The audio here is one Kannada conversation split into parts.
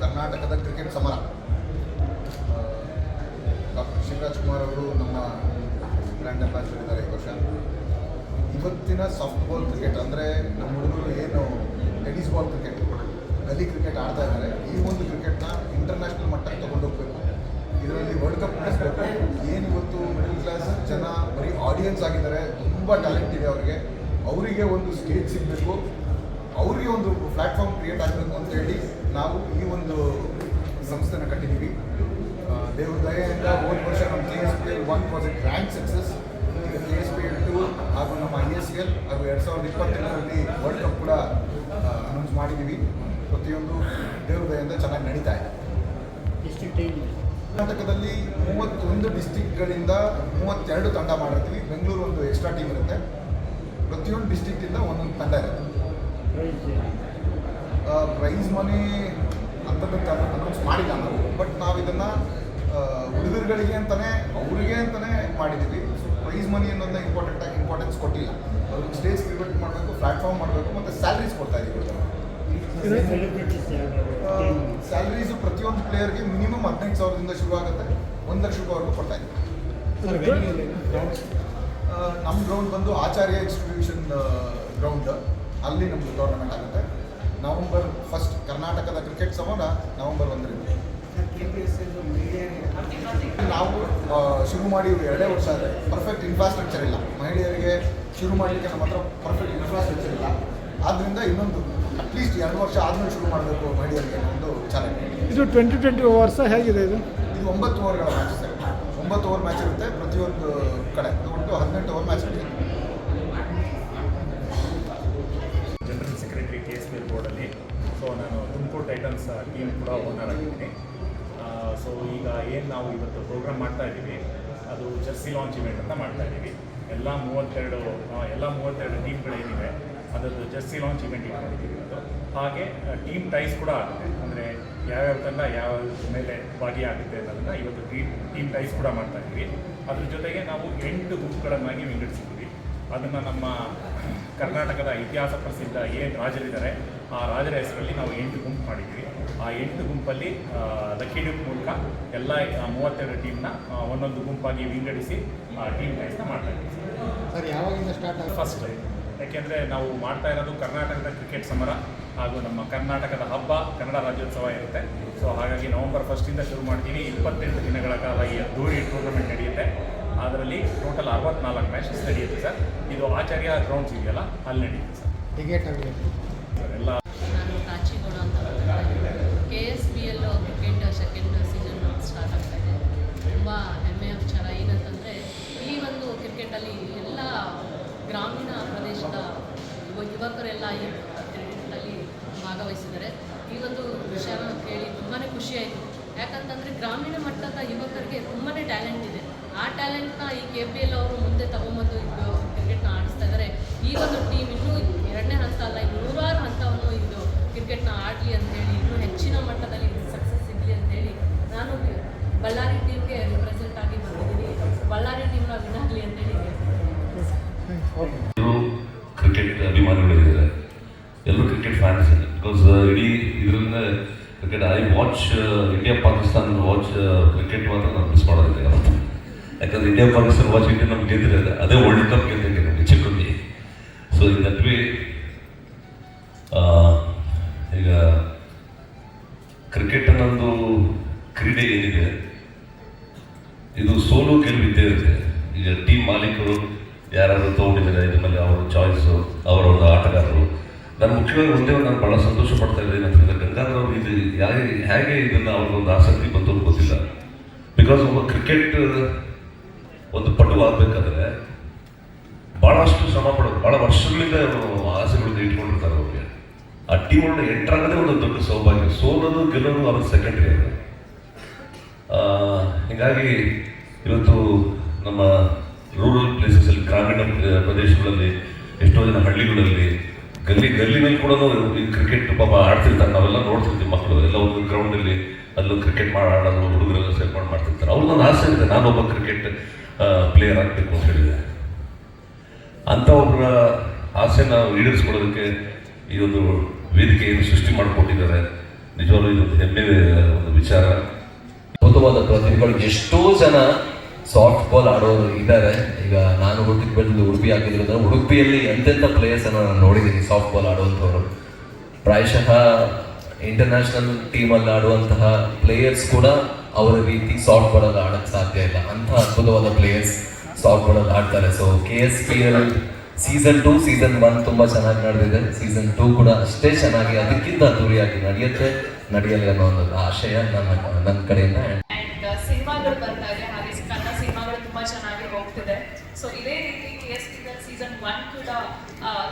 ಕರ್ನಾಟಕದ ಕ್ರಿಕೆಟ್ ಸಮರ. ಡಾಕ್ಟರ್ ಶಿವರಾಜ್ ಕುಮಾರ್ ಅವರು ನಮ್ಮ ಬ್ರ್ಯಾಂಡ್ ಅಂಬಾಸಿಡರ್ ಇದ್ದಾರೆ ಈ ವರ್ಷ ಇವತ್ತಿನ ಸಾಫ್ಟ್ ಬಾಲ್ ಕ್ರಿಕೆಟ್ ಅಂದರೆ ನಮ್ಮ ಹುಡುಗರು ಏನು tennis ball cricket gully cricket ಆಡ್ತಾ ಇದ್ದಾರೆ, ಈ ಒಂದು ಕ್ರಿಕೆಟ್ನ ಇಂಟರ್ನ್ಯಾಷನಲ್ ಮಟ್ಟಕ್ಕೆ ತಗೊಂಡೋಗ್ಬೇಕು ಇದರಲ್ಲಿ ವರ್ಲ್ಡ್ ಕಪ್ ನಡೆಸಬೇಕು. ಏನು ಇವತ್ತು ಮಿಡಲ್ ಕ್ಲಾಸ್ ಜನ ಬರೀ ಆಡಿಯನ್ಸ್ ಆಗಿದ್ದಾರೆ, ತುಂಬ ಟ್ಯಾಲೆಂಟ್ ಇದೆ ಅವರಿಗೆ. ಅವರಿಗೆ ಒಂದು ಸ್ಟೇಜ್ ಸಿಗಬೇಕು. ಅವರಿಗೆ ಒಂದು ಪ್ಲ್ಯಾಟ್ಫಾರ್ಮ್ ಕ್ರಿಯೇಟ್ ಆಗಬೇಕು ಅಂತ ಹೇಳಿ ನಾವು ಈ ಒಂದು ಸಂಸ್ಥೆನ ಕಟ್ಟಿದ್ದೀವಿ. ದೇವ್ರ ದಯೆಯಿಂದ ಹೋದ ವರ್ಷ ನಮ್ಮ K S P L one a grand success ಈಗ K S P L two ಹಾಗೂ ನಮ್ಮ ಐ ಎಸ್ ಎಲ್ ಹಾಗೂ ಎರಡು ಸಾವಿರದ ಇಪ್ಪತ್ತೆರಡರಲ್ಲಿ ವರ್ಲ್ಡ್ ಕಪ್ ಕೂಡ ಅನೌನ್ಸ್ ಮಾಡಿದ್ದೀವಿ. ಪ್ರತಿಯೊಂದು ದೇವ್ರ ದಯೆಯಿಂದ ಚೆನ್ನಾಗಿ ನಡೀತಾ ಇದೆ. ಕರ್ನಾಟಕದಲ್ಲಿ ಮೂವತ್ತೊಂದು ಡಿಸ್ಟಿಕ್ಗಳಿಂದ ಮೂವತ್ತೆರಡು ತಂಡ ಮಾಡಿರ್ತೀವಿ. ಬೆಂಗಳೂರು ಒಂದು ಎಕ್ಸ್ಟ್ರಾ ಟೀಮ್ ಇರುತ್ತೆ. ಪ್ರತಿಯೊಂದು ಡಿಸ್ಟಿಕ್ಟಿಂದ ಒಂದೊಂದು ತಂಡ ಇರುತ್ತೆ. ಪ್ರೈಸ್ ಪ್ರೈಸ್ ಮನಿ ಅಂತದಂತ ಅನೌನ್ಸ್ ಮಾಡಿಲ್ಲ ನಾವು. ಬಟ್ ನಾವು ಇದನ್ನು ಹುಡುಗರುಗಳಿಗೆ ಅಂತಲೇ ಅವರಿಗೆ ಅಂತಲೇ ಮಾಡಿದ್ದೀವಿ ಸೊ ಪ್ರೈಸ್ ಮನಿ ಅನ್ನೋದನ್ನ ಇಂಪಾರ್ಟೆಂಟ್ ಆಗಿ ಇಂಪಾರ್ಟೆನ್ಸ್ ಕೊಟ್ಟಿಲ್ಲ. ಅವ್ರಿಗೆ ಸ್ಟೇಜ್ ಕ್ರಿಯೇಟ್ ಮಾಡಬೇಕು ಪ್ಲಾಟ್ಫಾರ್ಮ್ ಮಾಡಬೇಕು ಮತ್ತು ಸ್ಯಾಲ್ರೀಸ್ ಕೊಡ್ತಾ ಇದ್ದೀವಿ ಸ್ಯಾಲ್ರೀಸು ಪ್ರತಿಯೊಂದು ಪ್ಲೇಯರ್ಗೆ ಮಿನಿಮಮ್ ಹದಿನೈದು ಸಾವಿರದಿಂದ ಶುರು ಆಗುತ್ತೆ. ಒಂದು ಲಕ್ಷ ರೂಪಾಯಿವರೆಗೂ ಕೊಡ್ತಾ ಇದ್ದೀವಿ ನಮ್ಮ ಗ್ರೌಂಡ್ ಬಂದು ಆಚಾರ್ಯ ಎಕ್ಸ್ಟಿಟ್ಯೂಷನ್ ಗ್ರೌಂಡ್ ಅಲ್ಲಿ ನಮ್ಮದು ಟೂರ್ನಮೆಂಟ್ ಆಗುತ್ತೆ. ನವಂಬರ್ ಫಸ್ಟ್ ಕರ್ನಾಟಕದ ಕ್ರಿಕೆಟ್ ಸಮರ ನವೆಂಬರ್ ಒಂದರಿಂದ. ನಾವು ಶುರು ಮಾಡಿ ಎರಡೇ ವರ್ಷ ಆದರೆ ಪರ್ಫೆಕ್ಟ್ ಇನ್ಫ್ರಾಸ್ಟ್ರಕ್ಚರ್ ಇಲ್ಲ. ಮಹಿಳೆಯರಿಗೆ ಶುರು ಮಾಡಲಿಕ್ಕೆ ನಮ್ಮ ಹತ್ರ ಪರ್ಫೆಕ್ಟ್ ಇನ್ಫ್ರಾಸ್ಟ್ರಕ್ಚರ್ ಇಲ್ಲ. ಆದ್ದರಿಂದ ಇನ್ನೊಂದು ಅಟ್ಲೀಸ್ಟ್ ಎರಡು ವರ್ಷ ಆದಮೇಲೆ ಶುರು ಮಾಡಬೇಕು ಮಹಿಳೆಯರಿಗೆ ಒಂದು ವಿಚಾರ ಇದೆ. ಟ್ವೆಂಟಿ ಟ್ವೆಂಟಿ ಓವರ್ಸ್ ಹೇಗಿದೆ ಇದು? ಇದು ಒಂಬತ್ತು ಓವರ್ಗಳ ಮ್ಯಾಚ್ ಸರ್. ಒಂಬತ್ತು ಓವರ್ ಮ್ಯಾಚ್ ಇರುತ್ತೆ ಪ್ರತಿಯೊಂದು ಕಡೆ. ಒಟ್ಟು ಹದಿನೆಂಟು ಓವರ್ ಮ್ಯಾಚ್ ಇರುತ್ತೆ. ಬೋರ್ಡಲ್ಲಿ ಸೊ ನಾನು ತುಮಕೂರು ಟೈಟನ್ಸ್ ಟೀಮ್ ಕೂಡ ಓನರ್ ಆಗಿದ್ದೀನಿ. ಸೊ ಈಗ ಏನು ನಾವು ಇವತ್ತು ಪ್ರೋಗ್ರಾಮ್ ಮಾಡ್ತಾ ಇದ್ದೀವಿ, ಅದು ಜರ್ಸಿ ಲಾಂಚ್ ಇವೆಂಟ್ ಅಂತ ಮಾಡ್ತಾ ಇದ್ದೀವಿ. ಎಲ್ಲ ಮೂವತ್ತೆರಡು ಎಲ್ಲ ಮೂವತ್ತೆರಡು ಟೀಮ್ಗಳೇನಿವೆ ಅದರದ್ದು ಜರ್ಸಿ ಲಾಂಚ್ ಇವೆಂಟ್ ಇಟ್ಕೊಂಡಿದ್ದೀವಿ ಇವತ್ತು. ಹಾಗೆ ಟೀಮ್ ಟೈಸ್ ಕೂಡ ಆಗುತ್ತೆ. ಅಂದರೆ ಯಾವ್ಯಾವ ತಂಡ ಯಾವ ಮೇಲೆ ಭಾಗಿಯಾಗುತ್ತೆ ಅನ್ನೋದನ್ನು ಇವತ್ತು ಟೀಮ್ ಟೀಮ್ ಟೈಸ್ ಕೂಡ ಮಾಡ್ತಾ ಇದ್ದೀವಿ. ಅದ್ರ ಜೊತೆಗೆ ನಾವು ಎಂಟು ಗುಂಪುಗಳನ್ನಾಗಿ ವಿಂಗಡಿಸಿದ್ದೀವಿ. ಅದನ್ನು ನಮ್ಮ ಕರ್ನಾಟಕದ ಇತಿಹಾಸ ಪ್ರಸಿದ್ಧ ಏನು ರಾಜರಿದ್ದಾರೆ. ಆ ರಾಜರ ಹೆಸರಲ್ಲಿ ನಾವು ಎಂಟು ಗುಂಪು ಮಾಡಿದ್ವಿ ಆ ಎಂಟು ಗುಂಪಲ್ಲಿ ಲಕ್ಕಿ ಡ್ಯೂಪ್ ಮೂಲಕ ಎಲ್ಲ ಮೂವತ್ತೆರಡು ಟೀಮ್ನ ಒಂದೊಂದು ಗುಂಪಾಗಿ ವಿಂಗಡಿಸಿ ಟೀಮ್ ಟೈಸ್ನ ಮಾಡ್ತಾ ಇದ್ದೀವಿ. ಸರ್ ಯಾವಾಗಿಂದ ಸ್ಟಾರ್ಟ್ ಆಗಿ ಫಸ್ಟ್ ಯಾಕೆಂದರೆ ನಾವು ಮಾಡ್ತಾ ಇರೋದು ಕರ್ನಾಟಕದ ಕ್ರಿಕೆಟ್ ಸಮರ ಹಾಗೂ ನಮ್ಮ ಕರ್ನಾಟಕದ ಹಬ್ಬ ಕನ್ನಡ ರಾಜ್ಯೋತ್ಸವ ಇರುತ್ತೆ. ಸೊ ಹಾಗಾಗಿ ನವೆಂಬರ್ ಫಸ್ಟಿಂದ ಶುರು ಮಾಡ್ತೀವಿ ಇಪ್ಪತ್ತೆಂಟು ದಿನಗಳ ಕಾಲ ಈ ಅದ್ದೂರಿ ಟೂರ್ನಮೆಂಟ್ ನಡೆಯುತ್ತೆ. ಅದರಲ್ಲಿ ಟೋಟಲ್ ಅರವತ್ನಾಲ್ಕು ಮ್ಯಾಚಸ್ ನಡೆಯುತ್ತೆ ಸರ್. ಇದು ಆಚಾರ್ಯ ಗ್ರೌಂಡ್ಸ್ ಇದೆಯಲ್ಲ? ಅಲ್ಲಿ ನಡೆಯುತ್ತೆ ಸರ್. ಟಿಕೆಟ್ ಎಲ್ಲ K S P L cricket second season start ಆಗ್ತಾ ಇದೆ. ತುಂಬ ಹೆಮ್ಮೆಯ ವಿಚಾರ ಏನಂತಂದರೆ, ಈ ಒಂದು ಕ್ರಿಕೆಟಲ್ಲಿ ಎಲ್ಲ ಗ್ರಾಮೀಣ ಪ್ರದೇಶದ ಯುವ, ಯುವಕರೆಲ್ಲ ಈ ಕ್ರಿಕೆಟಲ್ಲಿ ಭಾಗವಹಿಸಿದ್ದಾರೆ. ಈ ಒಂದು ವಿಷಯನ ಕೇಳಿ ತುಂಬಾ ಖುಷಿ ಆಯಿತು. ಯಾಕಂತಂದರೆ, ಗ್ರಾಮೀಣ ಮಟ್ಟದ ಯುವಕರಿಗೆ ತುಂಬಾ ಟ್ಯಾಲೆಂಟ್ ಇದೆ. ಆ ಟ್ಯಾಲೆಂಟ್ನ ಈ ಕೆ ಪಿ ಎಲ್ ಅವರು ಮುಂದೆ ತಗೊಂಬಂದು ಕ್ರಿಕೆಟ್ನ ಆಡಿಸ್ತಾ ಇದ್ದಾರೆ. ಈ ಒಂದು ಟೀಮ್ ಇನ್ನೂ ಎರಡನೇ ಹಂತ ಅಲ್ಲ ಇನ್ನು ನೂರಾರು ಹಂತವನ್ನು ಇದು ಕ್ರಿಕೆಟ್ನ ಆಡಲಿ ಅಂತೇಳಿ ಇನ್ನೂ ಹೆಚ್ಚಿನ ಮಟ್ಟದಲ್ಲಿ ಸಕ್ಸಸ್ ಸಿಗಲಿ ಅಂತೇಳಿ ನಾನು ಬಳ್ಳಾರಿ ಟೀಮ್ಗೆ ರೆಪ್ರೆಸೆಂಟ್ ಆಗಿ ಬಂದಿದ್ದೀನಿ. ಬಳ್ಳಾರಿ ಟೀಮ್ನ ವಿನ್ ಆಗಲಿ ಅಂತೇಳಿ ಕ್ರಿಕೆಟ್ ಅಭಿಮಾನಿಗಳಿದ್ದಾರೆ. ಎಲ್ಲರೂ ಕ್ರಿಕೆಟ್ ಫ್ಯಾನ್ಸ್ ಇದೆ ಬಿಕಾಸ್ ಇಡೀ ಇದರಿಂದ cricket I watch India Pakistan watch cricket ಮಾತ್ರ ನಾನು ಮಿಸ್ ಮಾಡೋದಿಲ್ಲ ಯಾಕಂದ್ರೆ ಇಂಡಿಯಾ ಪಾಕಿಸ್ತಾನ ವಾಚ್ ಇಂಡಿಯಾ ನಮ್ಗೆ ಗೆದ್ದಿರೋದು. ಅದೇ ವರ್ಲ್ಡ್ ಕಪ್ ಗೆದ್ದಿದೆ ನಮಗೆ ಚಿಕ್ಕಲ್ಲಿ ಸೊ ಇನ್ ದಟ್ ವೇ ಮಾಲೀಕರು ಯಾರಾದರೂ ತೊಗೊಂಡಿದ್ದಾರೆ ಇದ್ರ ಮೇಲೆ ಅವರ ಚಾಯ್ಸು ಅವರ ಒಂದು ಆಟಗಾರರು. ನಾನು ಮುಖ್ಯವಾಗಿ ಒಂದೇ ನಾನು ಭಾಳ ಸಂತೋಷ ಪಡ್ತಾ ಇದ್ದೀನಿ ಅಂತಂದರೆ ಗಂಗಾಧರ್ ಅವರು ಇದು ಯಾಕೆ ಹೇಗೆ ಇದನ್ನು ಅವ್ರಿಗೊಂದು ಆಸಕ್ತಿ ಬಂತು ಗೊತ್ತಿಲ್ಲ. ಬಿಕಾಸ್ ಒಬ್ಬ ಕ್ರಿಕೆಟ್ ಒಂದು ಪಟು ಆಗಬೇಕಾದ್ರೆ ಭಾಳಷ್ಟು ಶ್ರಮ ಪಡೋದು ಭಾಳ ವರ್ಷಗಳಿಂದ ಆಸೆಗಳನ್ನ ಇಟ್ಕೊಂಡಿರ್ತಾರೆ ಅವ್ರಿಗೆ. ಆ ಟೀಮ್ ಒಳಗೆ ಆಗೋದೇ ಒಂದು ದೊಡ್ಡ ಸೌಭಾಗ್ಯ. ಸೋಲೋದು, ಗೆಲ್ಲೋದು ಅವ್ರ ಸೆಕೆಂಡ್ರಿ ಅದು ಹೀಗಾಗಿ ಇವತ್ತು ನಮ್ಮ ರೂರಲ್ ಪ್ಲೇಸಸಲ್ಲಿ ಗ್ರಾಮೀಣ ಪ್ರ- ಪ್ರದೇಶಗಳಲ್ಲಿ, ಎಷ್ಟೋ ಜನ ಹಳ್ಳಿಗಳಲ್ಲಿ ಗಲ್ಲಿ, ಗಲ್ಲಿನಲ್ಲಿ ಕೂಡ ಈ ಕ್ರಿಕೆಟ್ ಪಾಪ ಆಡ್ತಿರ್ತಾರೆ. ನಾವೆಲ್ಲ ನೋಡ್ತಿರ್ತೀವಿ ಮಕ್ಕಳು, ಎಲ್ಲ ಒಂದು ಗ್ರೌಂಡಲ್ಲಿ ಅಲ್ಲೂ ಕ್ರಿಕೆಟ್ ಮಾಡಿ, ಆಡೋದು, ಹುಡುಗರೆಲ್ಲ ಸೇರ್ಕೊಂಡು ಮಾಡ್ತಿರ್ತಾರೆ. ಅವ್ರಿಗೊಂದು ಆಸೆ ಇದೆ ನಾನೊಬ್ಬ ಕ್ರಿಕೆಟ್ ಪ್ಲೇಯರ್ ಆಗಬೇಕು ಅಂತ ಹೇಳಿದೆ. ಅಂಥ ಒಬ್ಬರ ಆಸೆನ ಈಡೇರಿಸ್ಕೊಳ್ಳೋದಕ್ಕೆ ಈ ಒಂದು ವೇದಿಕೆಯನ್ನು ಸೃಷ್ಟಿ ಮಾಡಿಕೊಟ್ಟಿದ್ದಾರೆ. ನಿಜವಾಗ್ಲೂ ಇದೊಂದು ಹೆಮ್ಮೆ ಒಂದು ವಿಚಾರ. ಅದ್ಭುತವಾದ ಪ್ರತಿಭೆಗಳು. ಎಷ್ಟೋ ಜನ ಸಾಫ್ಟ್ ಬಾಲ್ ಆಡೋರು ಇದ್ದಾರೆ ಈಗ ನಾನು ಹುಡುಕಿ ಬೆಳೆದು ಉಡುಪಿ ಆಗಿರೋದ್ರಿಂದ ಉಡುಪಿಯಲ್ಲಿ ಎಂತೆಂಥ ಪ್ಲೇಯರ್ಸನ್ನು ನಾನು ನೋಡಿದ್ದೀನಿ ಸಾಫ್ಟ್ ಬಾಲ್ ಆಡುವಂಥವ್ರು. ಪ್ರಾಯಶಃ ಇಂಟರ್ನ್ಯಾಷನಲ್ ಟೀಮಲ್ಲಿ ಆಡುವಂತಹ ಪ್ಲೇಯರ್ಸ್ ಕೂಡ ಅವರ ರೀತಿ ಸಾಫ್ಟ್ ಬಾಲಲ್ಲಿ ಆಡೋಕ್ಕೆ ಸಾಧ್ಯ ಇಲ್ಲ. ಅಂಥ ಅದ್ಭುತವಾದ ಪ್ಲೇಯರ್ಸ್ ಸಾಫ್ಟ್ ಬಾಲಲ್ಲಿ ಆಡ್ತಾರೆ. So K S P L season two season one ತುಂಬ ಚೆನ್ನಾಗಿ ನಡೆದಿದೆ. ಸೀಸನ್ ಟೂ ಕೂಡ ಅಷ್ಟೇ ಚೆನ್ನಾಗಿ, ಅದಕ್ಕಿಂತ ಅದ್ದೂರಿಯಾಗಿ ನಡೆಯುತ್ತೆ, ನಡೆಯಲಿ ಅನ್ನೋ ಒಂದು ಆಶಯ ನನ್ನ ನನ್ನ ಕಡೆಯಿಂದ.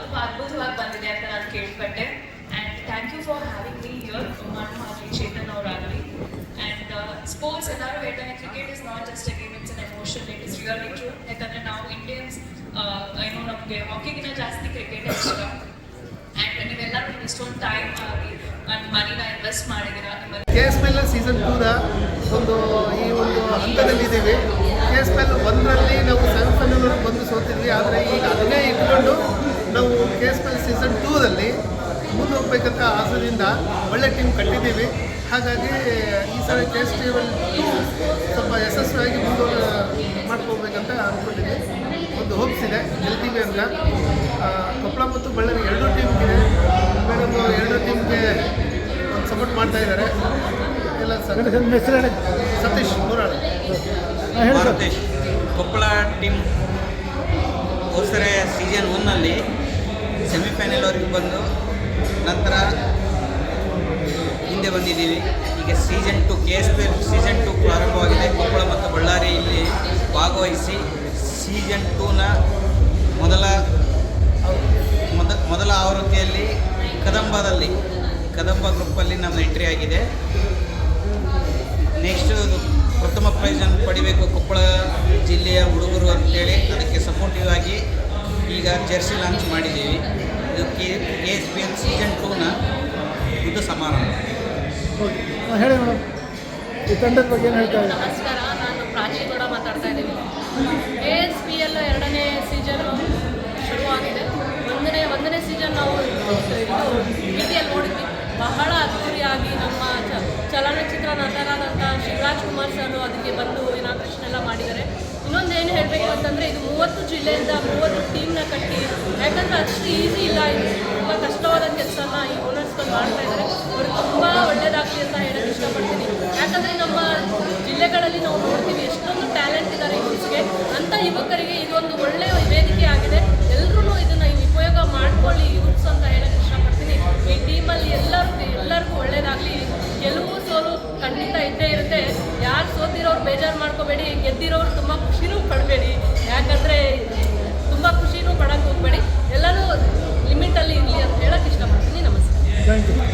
ತುಂಬಾ ಅದ್ಭುತವಾಗಿ ಬಂದಿದೆ ಅಂತ ನಾನು ಕೇಳ್ಪಟ್ಟೆ. And thank you for having me here Manu ಆಗಲಿ ಚೇತನ್ ಅವರಾಗಲಿ. ಆ್ಯಂಡ್ ಸ್ಪೋರ್ಟ್ಸ್ ಎಲ್ಲರೂ ಹೇಳ್ತಾನೆ cricket is not just a game it's an emotion it is really true ಯಾಕಂದ್ರೆ ನಾವು ಇಂಡಿಯನ್ಸ್ ಏನೋ ನಮಗೆ ಹಾಕಿಗಿನ ಜಾಸ್ತಿ ಕ್ರಿಕೆಟ್ ಇಷ್ಟ. ಆ್ಯಂಡ್ ನೀವೆಲ್ಲರೂ ಇಷ್ಟೊಂದು ಟೈಮ್ ಆಗಿ ಅಂಡ್ ಮನಿನ ಇನ್ವೆಸ್ಟ್ ಮಾಡಿದ್ದೀರಾ, ನಿಮ್ಮ ಕೆ ಎಸ್ ಪಿ ಸೀಸನ್ ಟೂರ ಒಂದು ಈ ಒಂದು ಹಂತದಲ್ಲಿದ್ದೀವಿ. ಕೆ ಎಸ್ ಪಿ ಎಲ್ ಒಂದರಲ್ಲಿ ನಾವು ಸೆಮಿಫೈನಲ್ವರೆಗೆ ಬಂದು ಸೋತಿದ್ವಿ. ಆದರೆ ಈಗ ಅದನ್ನೇ ಇಟ್ಕೊಂಡು ನಾವು K S P L season ಟೂದಲ್ಲಿ ಮುಂದೆ ಹೋಗ್ಬೇಕಂತ ಆಸೆಯಿಂದ ಒಳ್ಳೆ ಟೀಮ್ ಕಟ್ಟಿದ್ದೀವಿ. ಹಾಗಾಗಿ ಈ ಸಲ ಕೆ ಎಸ್ ಟಿ ಎಲ್ ಸ್ವಲ್ಪ ಯಶಸ್ವಿಯಾಗಿ ಮುಂದೆ ಮಾಡ್ಕೋಬೇಕಂತ ಅಂದ್ಕೊಂಡಿದ್ದೆ ಒಂದು ಹೋಪ್ಸ್ ಇದೆ ಗೆಲ್ತೀವಿ ಅಂತ. ಕೊಪ್ಪಳ ಮತ್ತು ಬಳ್ಳಾರಿ ಎರಡೂ ಟೀಮ್ಗೆ ಮೇಡಮ್ ಎರಡೂ ಟೀಮ್ಗೆ ಒಂದು ಸಪೋರ್ಟ್ ಮಾಡ್ತಾ ಇದ್ದಾರೆ. ಎಲ್ಲ ಸರ್. ಸತೀಶ್ ಮೂರಾಳು ಹೇಳಿ ಕೊಪ್ಪಳ ಟೀಮ್ ಹೋಸರೆ ಸೀಸನ್ ಒನ್ನಲ್ಲಿ ಸೆಮಿಫೈನಲ್ವರೆಗೂ ಬಂದು ನಂತರ ಹಿಂದೆ ಬಂದಿದ್ದೀವಿ. ಈಗ season two K S P season two ಪ್ರಾರಂಭವಾಗಿದೆ. ಕೊಪ್ಪಳ ಮತ್ತು ಬಳ್ಳಾರಿಯಲ್ಲಿ ಭಾಗವಹಿಸಿ ಸೀಸನ್ ಟೂನ ಮೊದಲ ಮೊದ, ಮೊದಲ ಆವೃತ್ತಿಯಲ್ಲಿ ಕದಂಬದಲ್ಲಿ, ಕದಂಬ ಗ್ರೂಪಲ್ಲಿ ನಮ್ಮ ಎಂಟ್ರಿ ಆಗಿದೆ. ನೆಕ್ಸ್ಟ್ ಪ್ರಥಮ ಪ್ರೈಸನ್ನು ಪಡಿಬೇಕು ಕೊಪ್ಪಳ ಜಿಲ್ಲೆಯ ಹುಡುಗರು ಅಂತೇಳಿ. ಅದಕ್ಕೆ ಸಪೋರ್ಟಿವ್ ಆಗಿ ಈಗ ಜೆರ್ಸಿ ಲಾಂಚ್ ಮಾಡಿದ್ದೀವಿ. ಇದು K K S P L season ಟೂನ ಇದು ಸಮಾರಂಭ. ಹೇಳಿ ಮೇಡಮ್. ಈ ತಂಡದ ಬಗ್ಗೆ ಏನು ಹೇಳ್ತಾ ನಮಸ್ಕಾರ ನಾನು ಪ್ರಾಚಿ ಕೂಡ ಮಾತಾಡ್ತಾ ಇದ್ದೀನಿ. ಕೆ ಎಸ್ ಪಿ ಎಲ್ ಎರಡನೇ ಸೀಸನ್ ಶುರುವಾಗಿದೆ. ಒಂದನೇ ಒಂದನೇ ಸೀಸನ್ ನಾವು ಇದು ಟಿವಿಯಲ್ಲಿ ನೋಡಿದ್ವಿ. ಬಹಳ ಅದ್ಧೂರಿಯಾಗಿ ನಮ್ಮ ಚ ಚಲನಚಿತ್ರ ನಟರಾದಂಥ ಶಿವರಾಜ್ ಕುಮಾರ್ ಸರ್ ಅದಕ್ಕೆ ಬಂದು ಇನಾಗ್ರೇಷನ್ ಎಲ್ಲ ಮಾಡಿದ್ದಾರೆ. ಇನ್ನೊಂದು ಏನು ಹೇಳಬೇಕು ಅಂತಂದರೆ ಇದು ಮೂವತ್ತು ಜಿಲ್ಲೆಯಿಂದ ಮೂವತ್ತು ಟೀಮ್ನ ಕಟ್ಟಿ, ಯಾಕಂದರೆ ಅಷ್ಟು ಈಸಿ ಇಲ್ಲ ಇದು. ತುಂಬ ಕಷ್ಟವಾದ ಕೆಲಸನ ಈ ಓನರ್ಸ್ಗಳು ಮಾಡ್ತಾ ಇದ್ದಾರೆ ಅವ್ರಿಗೆ ತುಂಬ ಒಳ್ಳೆಯದಾಗಲಿ ಅಂತ ಹೇಳೋಕೆ ಇಷ್ಟಪಡ್ತೀನಿ. ಯಾಕಂದರೆ ನಮ್ಮ ಜಿಲ್ಲೆಗಳಲ್ಲಿ ನಾವು ನೋಡ್ತೀವಿ ಎಷ್ಟೊಂದು ಟ್ಯಾಲೆಂಟ್ ಇದ್ದಾರೆ ಯೂತ್ಸ್ಗೆ ಅಂಥ ಯುವಕರಿಗೆ ಇದೊಂದು ಒಳ್ಳೆಯ ವೇದಿಕೆ ಆಗಿದೆ. ಎಲ್ಲರೂ ಇದನ್ನು ಉಪಯೋಗ ಮಾಡ್ಕೊಳ್ಳಿ ಯೂತ್ಸ್ ಅಂತ ಹೇಳಕ್ಕೆ ಇಷ್ಟಪಡ್ತೀನಿ. ಈ ಟೀಮಲ್ಲಿ ಎಲ್ಲರಿಗೂ ಎಲ್ಲರಿಗೂ ಒಳ್ಳೆಯದಾಗಲಿ ಗೆಲುವು ಸೋಲು ಖಂಡಿತ ಇದ್ದೇ ಇರುತ್ತೆ. ಯಾರು ಸೋತಿರೋರು ಬೇಜಾರು ಮಾಡ್ಕೋಬೇಡಿ. ಗೆದ್ದಿರೋರು ತುಂಬ Thank.